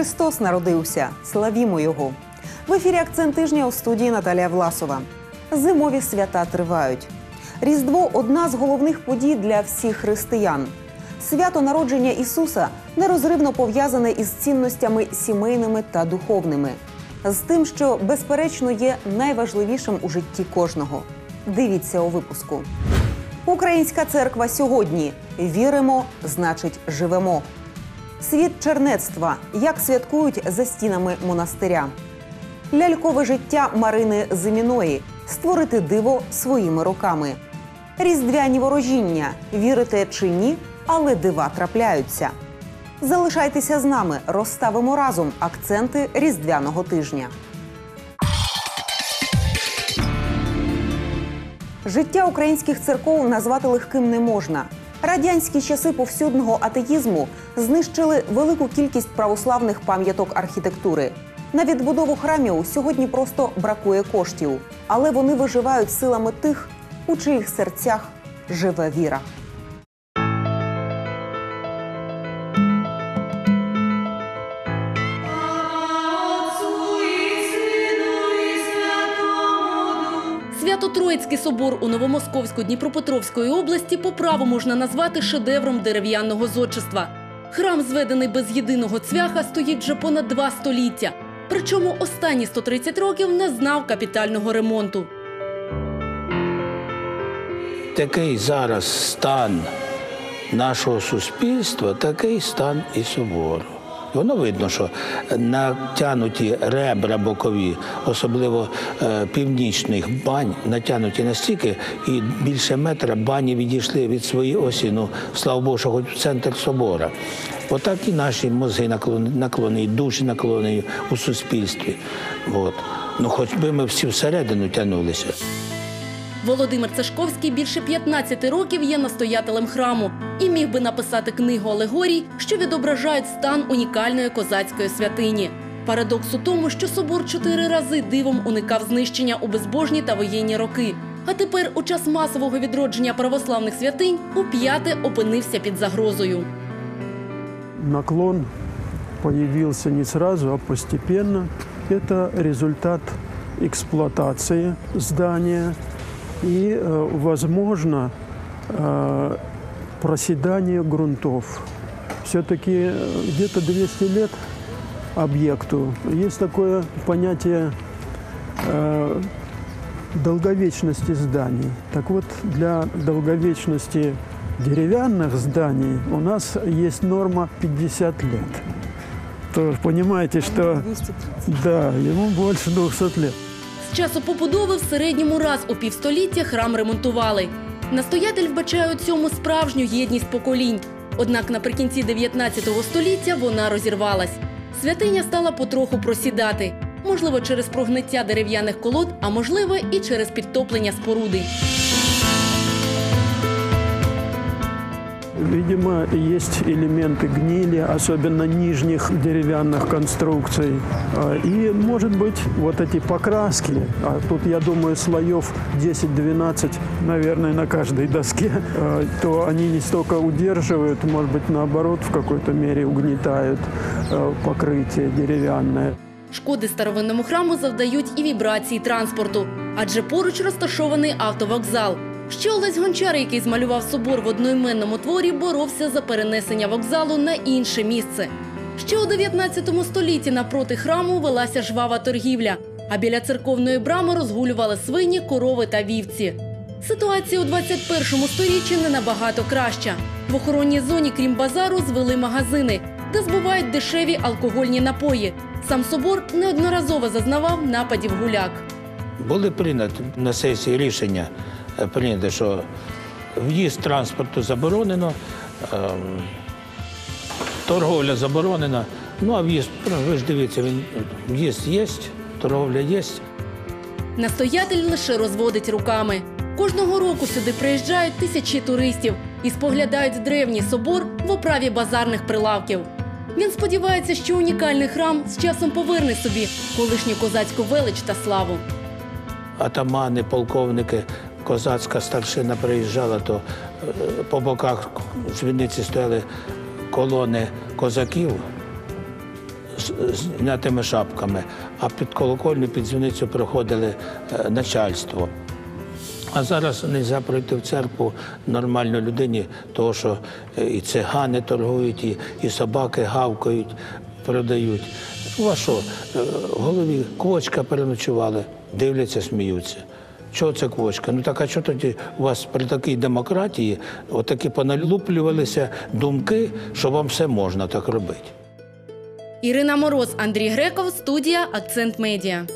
Христос народився. Славімо Його. В ефірі акцент тижня у студії Наталія Власова. Зимові свята тривають. Різдво одна з головних подій для всіх християн. Свято народження Ісуса нерозривно пов'язане із цінностями сімейними та духовними, з тим, що безперечно є найважливішим у житті кожного. Дивіться у випуску. Українська церква сьогодні віримо, значить, живемо. Світ чернецтва. Як святкують за стінами монастиря. Лялькове життя Марини Зиміної. Створити диво своїми руками. Різдвяні ворожіння. Вірите чи ні, але дива трапляються. Залишайтеся з нами, розставимо разом акценти різдвяного тижня. Життя українських церков назвати легким не можна. Радянські часи повсюдного атеїзму знищили велику кількість православних пам'яток архітектури. На відбудову храмів сьогодні просто бракує коштів, але вони виживають силами тих, у чиїх серцях живе віра. Свято-Троїцький собор у Новомосковську-Дніпропетровської області по праву можна назвати шедевром дерев'яного зодчества. Храм, зведений без єдиного цвяха, стоїть вже понад два століття. Причому останні 130 років не знав капітального ремонту. Такий зараз стан нашого суспільства, такий стан і собору. Воно видно, що натягнуті ребра бокові, особливо е, північних бань, натягнуті настільки, і більше метра бані відійшли від своєї осі. Ну, слава Богу, що хоч в центр собора. Отак і наші мозги наклонені душі наклонені у суспільстві. От. Ну, хоч би ми всі всередину тягнулися. Володимир Цешковський більше 15 років є настоятелем храму і міг би написати книгу алегорій, що відображають стан унікальної козацької святині. Парадокс у тому, що собор чотири рази дивом уникав знищення у безбожні та воєнні роки. А тепер, у час масового відродження православних святинь, у п'яте опинився під загрозою. наклон появился не сразу, а постепенно. Это результат эксплуатации здания и, э, возможно, э, проседание грунтов. Все-таки где-то 200 лет объекту. Есть такое понятие э, долговечности зданий. Так вот, для долговечности деревянных зданий у нас есть норма 50 лет. То понимаете, что да, ему больше 200 лет. З часу побудови в середньому раз у півстоліття храм ремонтували. Настоятель вбачає у цьому справжню єдність поколінь. Однак наприкінці 19 століття вона розірвалась. Святиня стала потроху просідати. Можливо, через прогниття дерев'яних колод, а можливо, і через підтоплення споруди. Видимо, есть элементы гнили, особенно нижних деревянных конструкций. А, И, может быть, вот эти покраски, а тут, я думаю, слоев 10-12, наверное, на каждой доске, а, то они не столько удерживают, может быть, наоборот, в какой-то мере угнетают а, покрытие деревянное. Шкоди старовинному храму завдають і вібрації транспорту, адже поруч розташований автовокзал. Ще Олесь Гончар, який змалював собор в одноіменному творі, боровся за перенесення вокзалу на інше місце. Ще у 19 столітті напроти храму велася жвава торгівля, а біля церковної брами розгулювали свині, корови та вівці. Ситуація у 21 сторіччі не набагато краща. В охоронній зоні, крім базару, звели магазини, де збувають дешеві алкогольні напої. Сам собор неодноразово зазнавав нападів гуляк. Були прийняті на сесії рішення е, прийняти, що в'їзд транспорту заборонено, ем, торговля заборонена. Ну а в'їзд, ну, ви ж дивіться, він в'їзд є, торговля є. Настоятель лише розводить руками. Кожного року сюди приїжджають тисячі туристів і споглядають древній собор в оправі базарних прилавків. Він сподівається, що унікальний храм з часом поверне собі колишню козацьку велич та славу. Атамани, полковники, козацька старшина приїжджала, то е, по боках дзвіниці стояли колони козаків з знятими шапками, а під колокольню, під дзвіницю приходили е, начальство. А зараз не можна пройти в церкву нормально людині, тому що е, і цигани торгують, і, і собаки гавкають, продають. У вас що, в голові квочка переночували, дивляться, сміються. Чого це квочка? Ну так а що тоді у вас при такій демократії отакі поналюплювалися думки, що вам все можна так робити? Ірина Мороз, Андрій Греков, студія Акцент Медіа.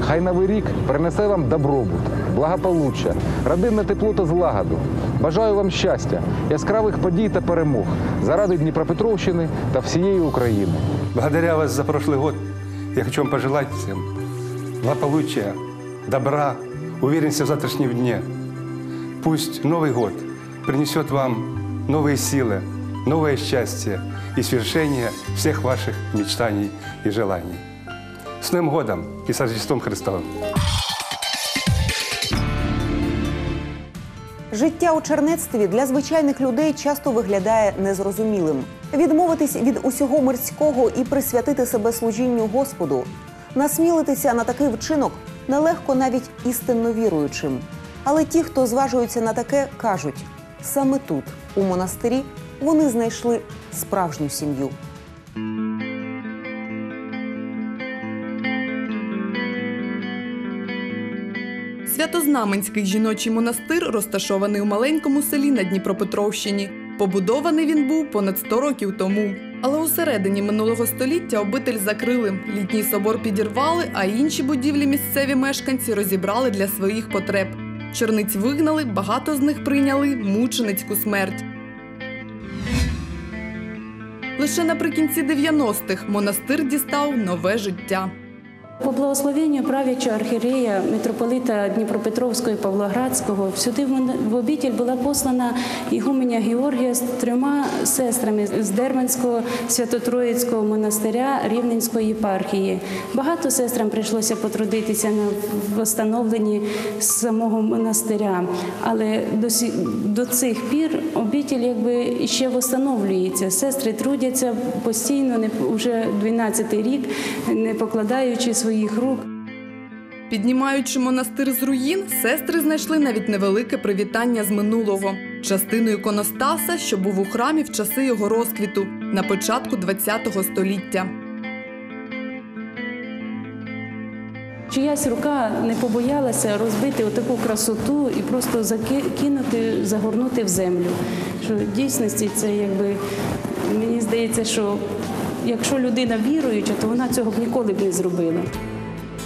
Хай новий рік принесе вам добробут, благополуччя, родинне тепло та злагоду. Бажаю вам щастя, яскравих подій та перемог заради Дніпропетровщини та всієї України. Благодаря вас за прошлый год я хочу вам пожелать всем благополучия, добра, уверенности в завтрашнем дне. Пусть Новый год принесет вам новые силы, новое счастье и свершение всех ваших мечтаний и желаний. С Новым годом и с Рождеством Христовым! Життя у чернецтві для звичайних людей часто виглядає незрозумілим. Відмовитись від усього мирського і присвятити себе служінню Господу, насмілитися на такий вчинок нелегко навіть істинно віруючим. Але ті, хто зважуються на таке, кажуть: саме тут, у монастирі, вони знайшли справжню сім'ю. Святознаменський жіночий монастир розташований у маленькому селі на Дніпропетровщині. Побудований він був понад 100 років тому. Але у середині минулого століття обитель закрили, літній собор підірвали, а інші будівлі місцеві мешканці розібрали для своїх потреб. Черниць вигнали, багато з них прийняли мученицьку смерть. Лише наприкінці 90-х монастир дістав нове життя. По благословенню правлячого архієрея митрополита Дніпропетровського і Павлоградського сюди в обітель була послана ігуменя Георгія з трьома сестрами з Дерманського Свято-Троїцького монастиря Рівненської єпархії. Багато сестрам прийшлося потрудитися на встановленні самого монастиря, але до, до цих пір обітель якби ще встановлюється. Сестри трудяться постійно, не вже 12-й рік, не покладаючи своїх рук. Піднімаючи монастир з руїн, сестри знайшли навіть невелике привітання з минулого частину іконостаса, що був у храмі в часи його розквіту на початку ХХ століття. Чиясь рука не побоялася розбити отаку красоту і просто закинути, загорнути в землю. Що в дійсності це якби мені здається, що якщо людина віруюча, то вона цього б ніколи б не зробила.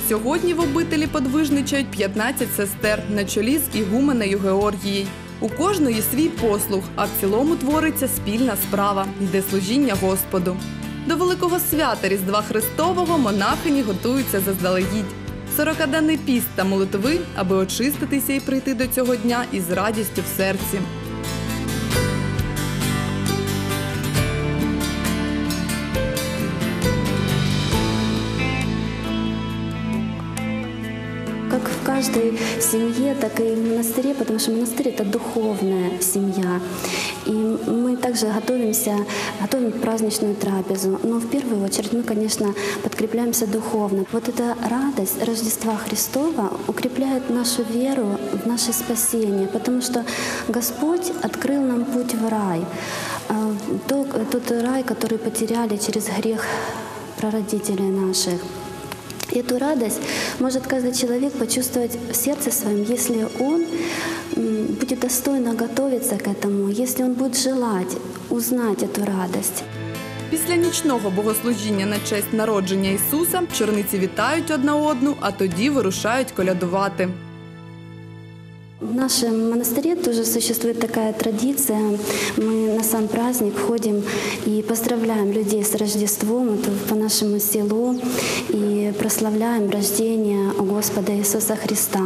Сьогодні в обителі подвижничають 15 сестер на чолі з ігуменею Георгією. У кожної свій послуг, а в цілому твориться спільна справа йде служіння Господу. До великого свята Різдва Христового монахині готуються заздалегідь. Сорокаденний піст та молитви, аби очиститися і прийти до цього дня із радістю в серці. Каждой семье, так и в монастыре, потому что монастырь это духовная семья. И мы также готовимся, готовим праздничную трапезу. Но в первую очередь мы, конечно, подкрепляемся духовно. Вот эта радость Рождества Христова укрепляет нашу веру в наше спасение, потому что Господь открыл нам путь в рай. А, то- Тот рай, который потеряли через грех прародителей наших. И эту радость может каждый человек почувствовать в сердце своем, если он м, будет достойно готовиться к этому, если он будет желать узнать эту радость. Після нічного богослужіння на честь народження Ісуса черниці вітають одна одну, а тоді вирушають колядувати. В нашем монастыре тоже существует такая традиция. Мы на сам праздник входим и поздравляем людей с Рождеством это по нашему селу и прославляем рождение Господа Иисуса Христа.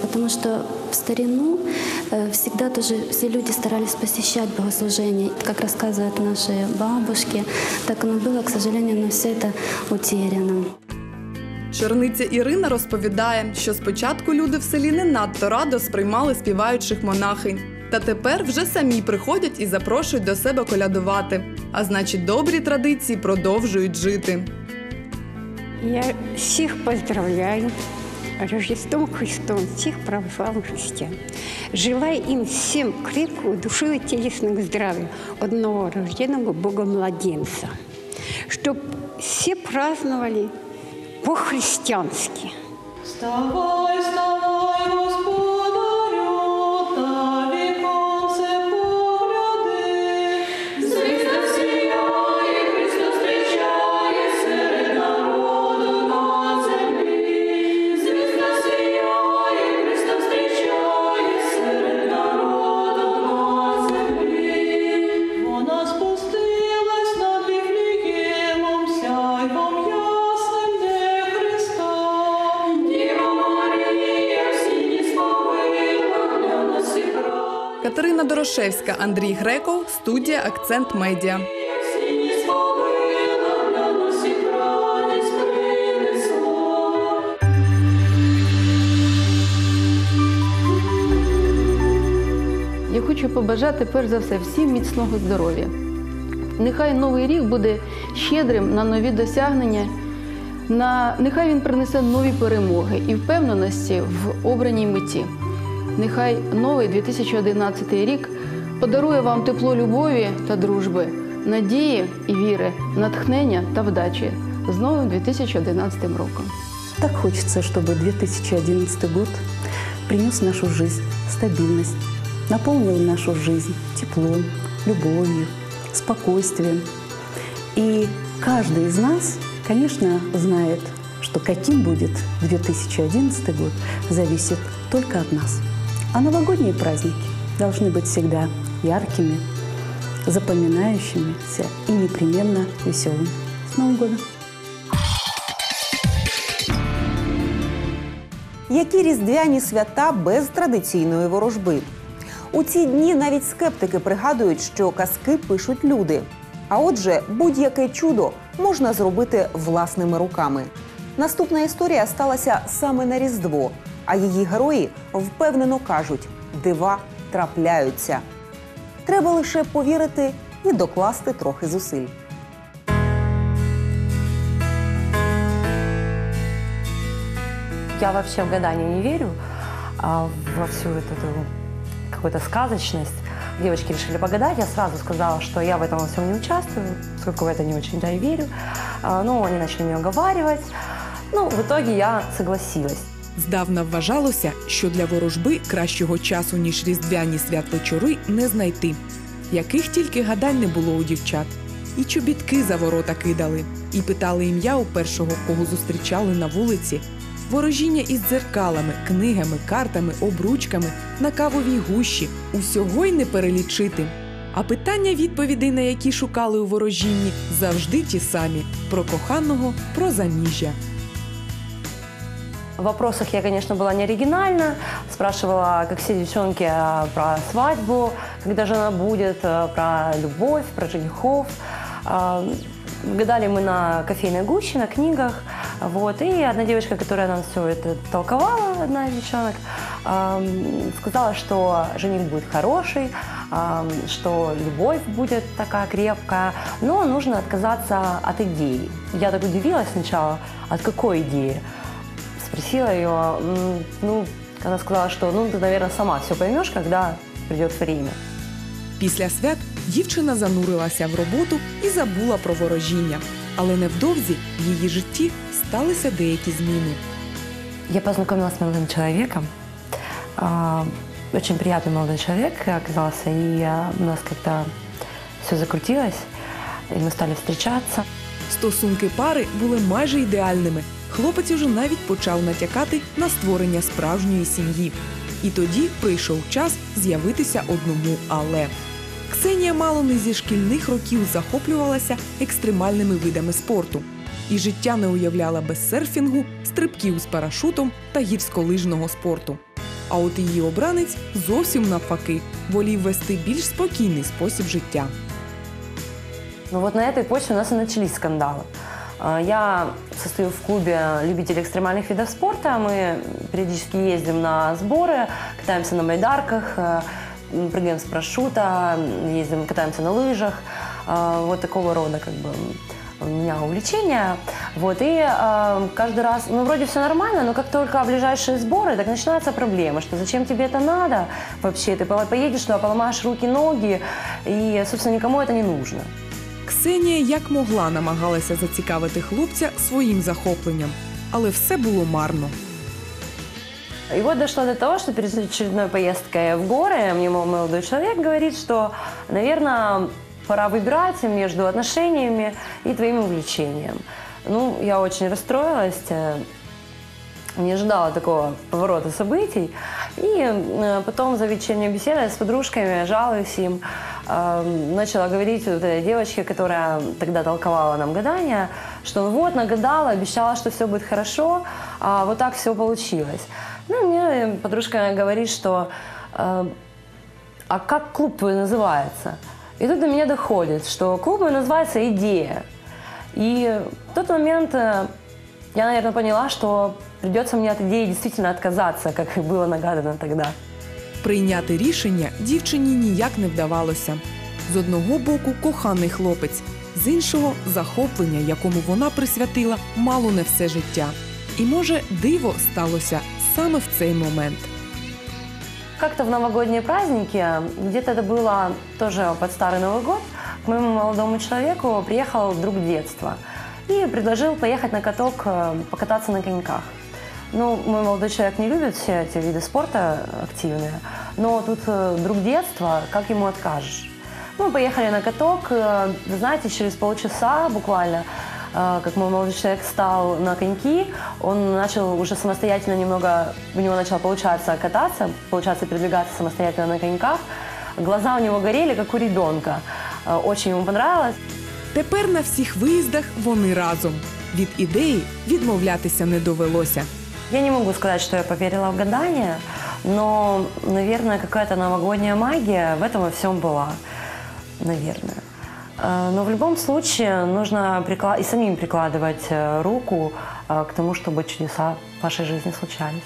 потому что в старину э, всегда тоже все люди старались посещать богослужения. Как рассказывают наши бабушки, так оно было, к сожалению, но все это утеряно. Черниця Ірина розповідає, що спочатку люди в селі не надто радо сприймали співаючих монахинь. Та тепер вже самі приходять і запрошують до себе колядувати. А значить, добрі традиції продовжують жити. Я всех поздравляю Рождеством Христом, всех православных христиан. Желаю им всем крепкого души и телесного здравия, одного рожденного Бога младенца, чтобы все праздновали по-христиански. Вставай, вставай, Катерина Дорошевська, Андрій Греков, студія Акцент Медіа. Я хочу побажати перш за все всім міцного здоров'я. Нехай новий рік буде щедрим на нові досягнення, на... нехай він принесе нові перемоги і впевненості в обраній меті. Нехай новий 2011 рік подарує вам тепло любові та дружби, надії і віри, натхнення та вдачі з новим 2011 роком. Так хочется, чтобы 2011 год принес в нашу жизнь стабильность, наполнил нашу жизнь теплом, любовью, спокойствием. И каждый из нас, конечно, знает, что каким будет 2011 год, зависит только от нас. А новогодние праздники должны быть всегда яркими, запоминающимися и непременно веселыми. С Новым годом! Які різдвяні свята без традиційної ворожби? У ці дні навіть скептики пригадують, що казки пишуть люди. А отже, будь-яке чудо можна зробити власними руками. Наступна історія сталася саме на Різдво, а її герої впевнено кажуть: дива трапляються. Треба лише повірити і докласти трохи зусиль. Я вообще в гадание не верю, а во всю эту, эту какую-то сказочность. Девочки решили погадать, я сразу сказала, что я в этом во всем не участвую, поскольку в это не очень да и верю. А, Ну, они начали меня уговаривать. Ну, в итоге я согласилась. Здавна вважалося, що для ворожби кращого часу, ніж різдвяні свят-вечори, не знайти. Яких тільки гадань не було у дівчат. І чобітки за ворота кидали, і питали ім'я у першого, кого зустрічали на вулиці. Ворожіння із дзеркалами, книгами, картами, обручками, на кавовій гущі усього й не перелічити. А питання відповідей, на які шукали у ворожінні, завжди ті самі: про коханого, про заміжжя. В вопросах я, конечно, была не оригинальна. Спрашивала, как все девчонки, а, про свадьбу, когда же она будет, а, про любовь, про женихов. А, Гадали мы на кофейной гуще, на книгах. Вот. И одна девочка, которая нам все это толковала, одна из девчонок, сказала, что жених будет хороший, что любовь будет такая крепкая, но нужно отказаться от идеи. Я так удивилась сначала, от какой идеи? Спросила ее, м, ну, она сказала, что ну, ты, наверное, сама все поймешь, когда придет время. Після свят дівчина занурилася в роботу і забула про ворожіння. Але невдовзі в її житті сталися деякі зміни. Я познакомилась с молодым человеком. А, Очень приятный молодой человек оказался, и а, у нас как-то все закрутилось, и мы стали встречаться. Стосунки пари були майже ідеальними. Хлопець уже навіть почав натякати на створення справжньої сім'ї. І тоді прийшов час з'явитися одному але. Ксенія мало не зі шкільних років захоплювалася екстремальними видами спорту. і життя не уявляла без серфінгу, стрибків з парашутом та гірськолижного спорту. А от її обранець зовсім навпаки волів вести більш спокійний спосіб життя. Ну вот на этой почве у нас и начались скандалы. А, Я состою в клубе любителей экстремальных видов спорта. Мы периодически ездим на сборы, катаемся на байдарках, э, прыгаем с парашюта, ездим, катаемся на лыжах. А, Вот такого рода как бы у меня увлечения. Вот, и э, каждый раз, ну, вроде все нормально, но как только ближайшие сборы, так начинаются проблемы, что зачем тебе это надо вообще, ты по- поедешь туда, поломаешь руки, ноги, и, собственно, никому это не нужно. Ксенія як могла намагалася зацікавити хлопця своїм захопленням, але все було марно. И вот дошло до того, что перед очередной поездкой в горы мне мол- молодой человек говорит, что, наверное, пора выбирать между отношениями и твоим увлечением. Ну, я очень расстроилась, э, не ожидала такого поворота событий. И э, потом за вечерней беседой с подружками жалуюсь им, э, начала говорить вот этой девочке, которая тогда толковала нам гадания, что вот нагадала, обещала, что все будет хорошо, а вот так все получилось. Ну, мне подружка говорит, что э, а как клуб твой называется? И тут до меня доходит, что клуб мой называется «Идея». И в тот момент э, я, наверное, поняла, что придется мне от идеи действительно отказаться, как и было нагадано тогда. Прийняти рішення дівчині ніяк не вдавалося. З одного боку коханий хлопець, з іншого захоплення, якому вона присвятила мало не все життя. І може диво сталося саме в цей момент. Как-то в новогодние праздники, где-то это было тоже под Старый Новый год, к моему молодому человеку приехал друг детства и предложил поехать на каток, э, покататься на коньках. Ну, мой молодой человек не любит все эти виды спорта активные, но тут э, друг детства, как ему откажешь? Мы поехали на каток, э, знаете, через полчаса буквально, как мой молодой человек встал на коньки, он начал уже самостоятельно немного, у него начало получаться кататься, получаться передвигаться самостоятельно на коньках. Глаза у него горели, как у ребенка. Очень ему понравилось. Тепер на всіх виїздах вони разом. Від ідеї відмовлятися не довелося. Я не могу сказать, что я поверила в гадания, но, наверное, какая-то новогодняя магия в этом во всем была. Наверное. Э, Но в любом случае нужно прикла- и самим прикладывать э, руку э, к тому, чтобы чудеса в вашей жизни случались.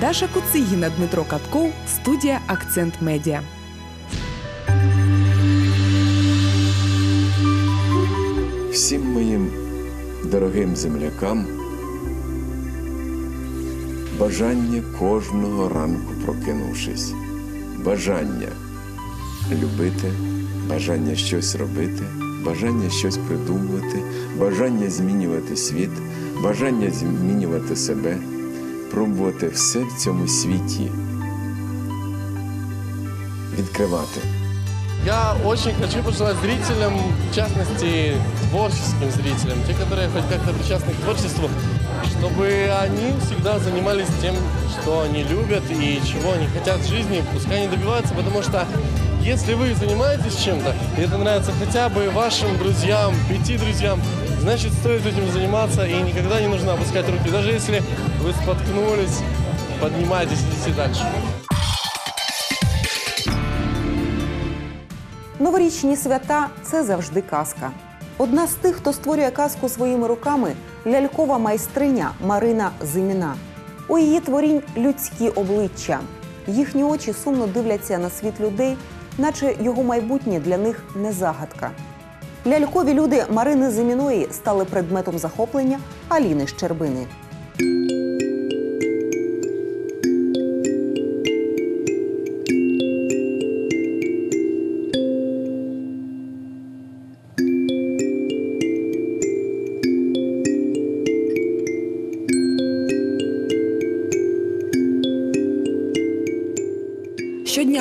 Даша Куцигіна, Дмитро Катков, студія Акцент Медіа. Всім моїм дорогим землякам бажання кожного ранку прокинувшись, бажання любити, бажання щось робити, бажання щось придумувати, бажання змінювати світ, бажання змінювати себе, пробувати все в цьому світі, відкривати. Я очень хочу пожелать зрителям, в частности, творческим зрителям, те, которые хоть как-то причастны к творчеству, чтобы они всегда занимались тем, что они любят и чего они хотят в жизни, пускай они добиваются, потому что если вы занимаетесь чем-то, и это нравится хотя бы вашим друзьям, пяти друзьям, значит, стоит этим заниматься, и никогда не нужно опускать руки. Даже если вы споткнулись, поднимайтесь, идите дальше. Новорічні свята це завжди казка. Одна з тих, хто створює казку своїми руками, лялькова майстриня Марина Зиміна. У її творінь людські обличчя. Їхні очі сумно дивляться на світ людей, наче його майбутнє для них не загадка. Лялькові люди Марини Зиміної стали предметом захоплення Аліни Щербини.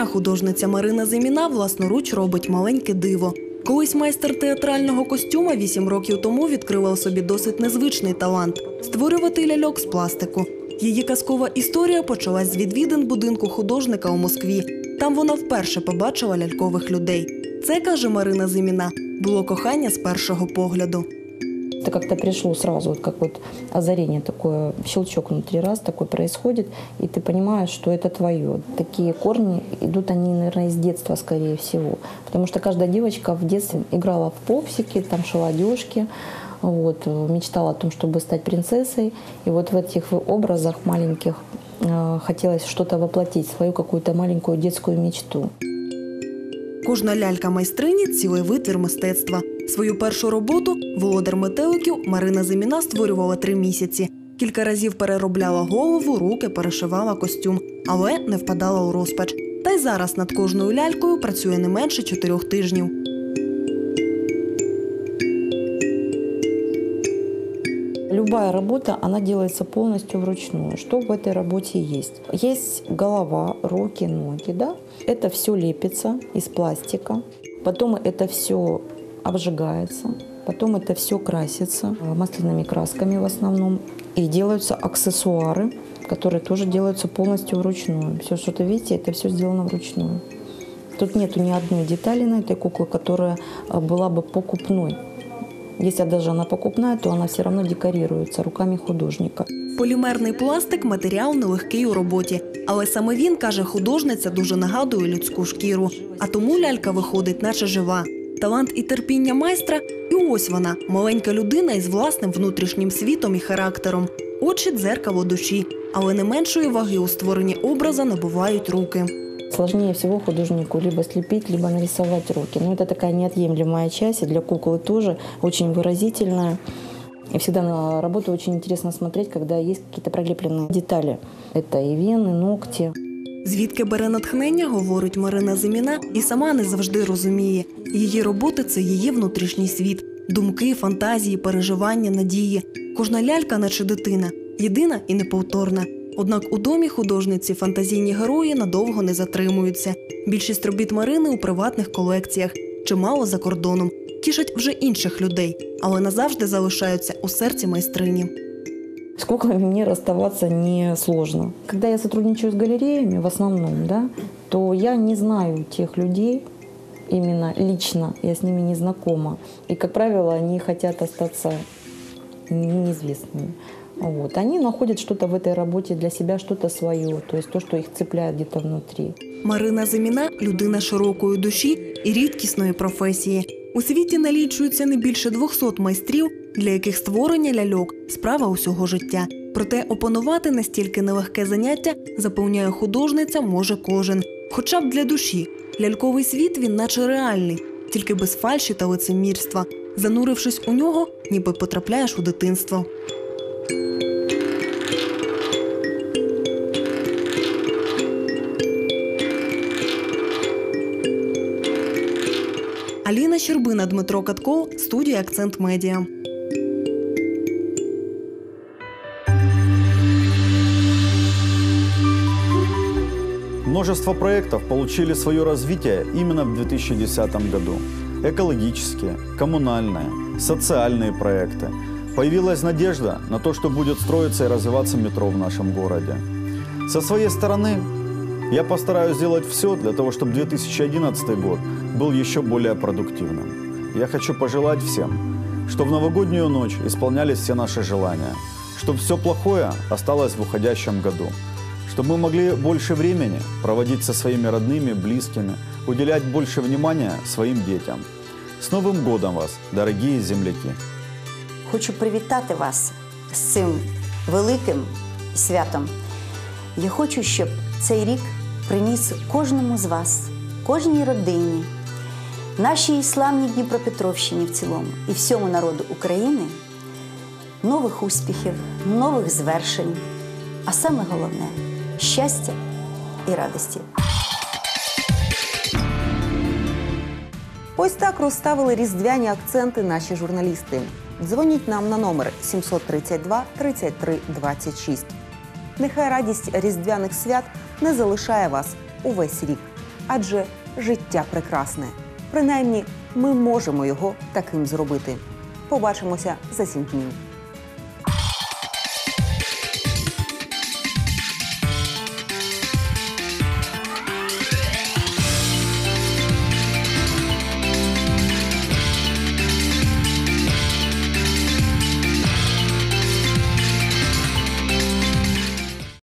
Художниця Марина Зиміна власноруч робить маленьке диво. Колись майстер театрального костюма вісім років тому відкрила у собі досить незвичний талант створювати ляльок з пластику. Її казкова історія почалась з відвідин будинку художника у Москві. Там вона вперше побачила лялькових людей. Це каже Марина Зиміна, було кохання з першого погляду. Это как-то пришло сразу, вот как вот озарение такое, щелчок внутри раз такой происходит, и ты понимаешь, что это твое. Такие корни идут они, наверное, из детства, скорее всего. Потому что каждая девочка в детстве играла в попсики, там шила одежки, вот, э, мечтала о том, чтобы стать принцессой. И вот в этих образах маленьких э, хотелось что-то воплотить, свою какую-то маленькую детскую мечту. Кожна лялька майстрині цілий витвір мистецтва. Свою першу роботу володар метеликів Марина Зиміна створювала три місяці. Кілька разів переробляла голову, руки, перешивала костюм, але не впадала у розпач. Та й зараз над кожною лялькою працює не менше чотирьох тижнів. Любая работа, она делается полностью вручную. Что в этой работе есть? Есть голова, руки, ноги, да? Это все лепится из пластика. Потом это все обжигается. Потом это все красится э, масляными красками в основном. И делаются аксессуары, которые тоже делаются полностью вручную. Все, что вы видите, это все сделано вручную. Тут нету ни одной детали на этой кукле, которая э, была бы покупной. Если даже она покупная, то она все равно декорируется руками художника. Полімерний пластик матеріал нелегкий у роботі, але саме він каже, художниця дуже нагадує людську шкіру. А тому лялька виходить, наче жива. Талант і терпіння майстра, і ось вона маленька людина із власним внутрішнім світом і характером. Очі дзеркало душі, але не меншої ваги у створенні образа набувають руки. Сложнее всего художнику либо слепить, либо нарисовать руки. Но это такая неотъемлемая часть, и для куклы тоже очень выразительная. И всегда на работу очень интересно смотреть, когда есть какие-то пролепленные детали. Это и вены, ногти. Звідки бере натхнення, говорить Марина Зиміна, і сама не завжди розуміє. Її роботи це її внутрішній світ, думки, фантазії, переживання, надії. Кожна лялька, наче дитина, єдина і неповторна. Однак у домі художниці фантазійні герої надовго не затримуються. Більшість робіт Марини у приватних колекціях, чимало за кордоном, тішать вже інших людей, але назавжди залишаються у серці майстрині. С куклами мне расставаться не сложно. Когда я сотрудничаю с галереями, в основном, да, то я не знаю тех людей, именно лично, я с ними не знакома. И, как правило, они хотят остаться неизвестными. Вот. Они находят что-то в этой работе для себя, что-то свое, то есть то, что их цепляет где-то внутри. Марина Зиміна людина широкої душі і рідкісної професії. У світі налічується не більше 200 майстрів, Для яких створення ляльок справа усього життя. Проте опанувати настільки нелегке заняття, запевняє художниця, може кожен. Хоча б для душі. Ляльковий світ він наче реальний, тільки без фальші та лицемірства. Занурившись у нього, ніби потрапляєш у дитинство. Аліна Щербина, Дмитро Катко, студія Акцент Медіа. Множество проектов получили свое развитие именно в 2010 году. Экологические, коммунальные, социальные проекты. Появилась надежда на то, что будет строиться и развиваться метро в нашем городе. Со своей стороны я постараюсь сделать все для того, чтобы 2011 год был еще более продуктивным. Я хочу пожелать всем, что в новогоднюю ночь исполнялись все наши желания, чтобы все плохое осталось в уходящем году, чтобы мы могли больше времени проводить со своими родными, близкими, уделять больше внимания своим детям. С Новым годом вас, дорогие земляки! Хочу привітати вас з цим великим святом. Я хочу, щоб цей рік приніс кожному з вас, кожній родині, нашій славній Дніпропетровщині в цілому і всьому народу України нових успіхів, нових звершень, а саме головне щастя і радості. Ось так розставили різдвяні акценти наші журналісти. Дзвоніть нам на номер 732 33 26. Нехай радість різдвяних свят не залишає вас увесь рік, адже життя прекрасне. Принаймні, ми можемо його таким зробити. Побачимося за сім днів.